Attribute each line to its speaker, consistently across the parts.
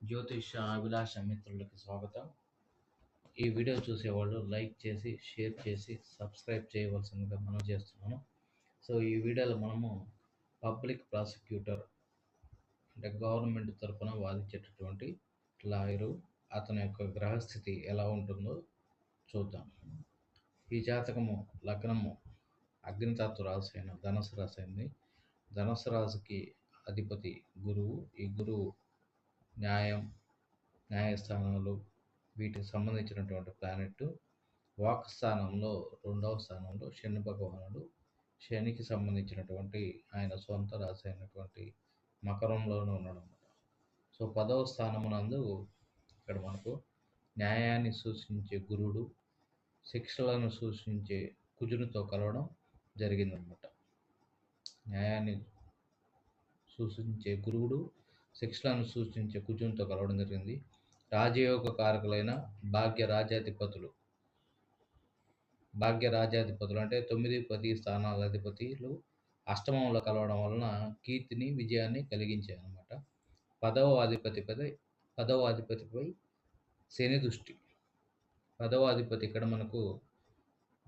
Speaker 1: జ్యోతిష అభిలాష మిత్రులకి స్వాగతం. ఈ వీడియో చూసేవాళ్ళు లైక్ చేసి షేర్ చేసి సబ్స్క్రైబ్ చేయవలసిందిగా మనం చేస్తున్నాను. సో ఈ వీడియోలో మనము పబ్లిక్ ప్రాసిక్యూటర్ అంటే గవర్నమెంట్ తరఫున వాదించేటటువంటి లాయరు అతని యొక్క గ్రహస్థితి ఎలా ఉంటుందో చూద్దాం. ఈ జాతకము లగ్నము అగ్నితత్వ రాశి అయిన ధనసు రాశి అయింది. ధనసు రాశికి అధిపతి గురువు. ఈ గురువు న్యాయం న్యాయస్థానాలు వీటికి సంబంధించినటువంటి ప్లానెట్ వాక్ స్థానంలో రెండవ స్థానంలో శని భగవానుడు శనికి సంబంధించినటువంటి ఆయన సొంత రాశి అయినటువంటి మకరంలోనే ఉన్నాడు అనమాట సో పదవ స్థానమునందు ఇక్కడ మనకు న్యాయాన్ని సూచించే గురుడు శిక్షలను సూచించే కుజునితో కలవడం జరిగిందనమాట న్యాయాన్ని సూచించే గురువుడు శిక్షలను సూచించే కుజునితో కలవడం జరిగింది. రాజయోగ కారకులైన భాగ్య రాజాధిపతులు. భాగ్య రాజాధిపతులు అంటే తొమ్మిది పది స్థానాల అధిపతులు అష్టమంలో కలవడం వలన కీర్తిని విజయాన్ని కలిగించాయి అనమాట పదవ అధిపతిపై పదవ అధిపతిపై శని దృష్టి. పదవ అధిపతి ఇక్కడ మనకు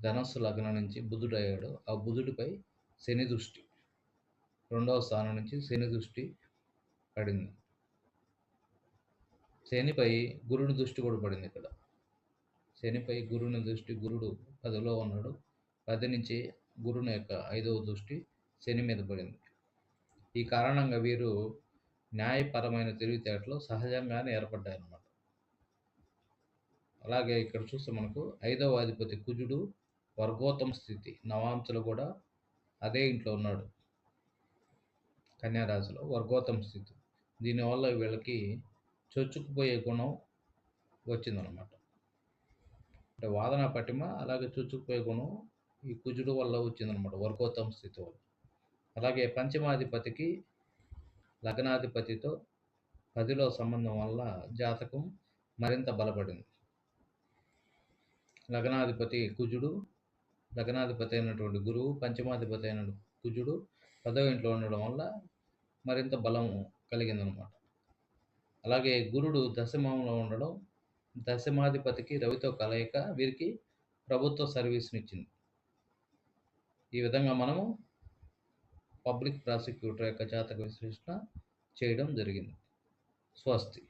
Speaker 1: ధనస్సు లగ్నం నుంచి బుధుడు అయ్యాడు. ఆ బుధుడిపై శని దృష్టి. రెండవ స్థానం నుంచి శని దృష్టి. పడింది. శనిపై గురుని దృష్టి కూడా పడింది ఇక్కడ. శనిపై గురుని దృష్టి గురుడు పదిలో ఉన్నాడు. పది నుంచి గురుని యొక్క ఐదవ దృష్టి శని మీద పడింది. ఈ కారణంగా వీరు న్యాయపరమైన తెలివితేటలు సహజంగానే ఏర్పడ్డాయన్నమాట. అలాగే ఇక్కడ చూస్తే మనకు ఐదవ అధిపతి కుజుడు వర్గోత్తమ స్థితి నవాంశలు కూడా అదే ఇంట్లో ఉన్నాడు. కన్యారాశిలో వర్గోత్తమ స్థితి. దీనివల్ల వీళ్ళకి చొచ్చుకుపోయే గుణం వచ్చిందనమాట అంటే వాదన పటిమ అలాగే చొచ్చుకుపోయే గుణం ఈ కుజుడు వల్ల వచ్చిందనమాట వర్గోత్తమ స్థితి వల్ల అలాగే పంచమాధిపతికి లగ్నాధిపతితో పదిలో సంబంధం వల్ల జాతకం మరింత బలపడింది. లగ్నాధిపతి కుజుడు లగ్నాధిపతి అయినటువంటి గురువు పంచమాధిపతి అయిన కుజుడు పదవ ఇంట్లో ఉండడం వల్ల మరింత బలం కలిగిందనమాట. అలాగే గురుడు దశమంలో ఉండడం దశమాధిపతికి రవితో కలయిక వీరికి ప్రభుత్వ సర్వీస్ని ఇచ్చింది ఈ విధంగా మనము పబ్లిక్ ప్రాసిక్యూటర్ యొక్క జాతక విశ్లేషణ చేయడం జరిగింది. స్వస్తి.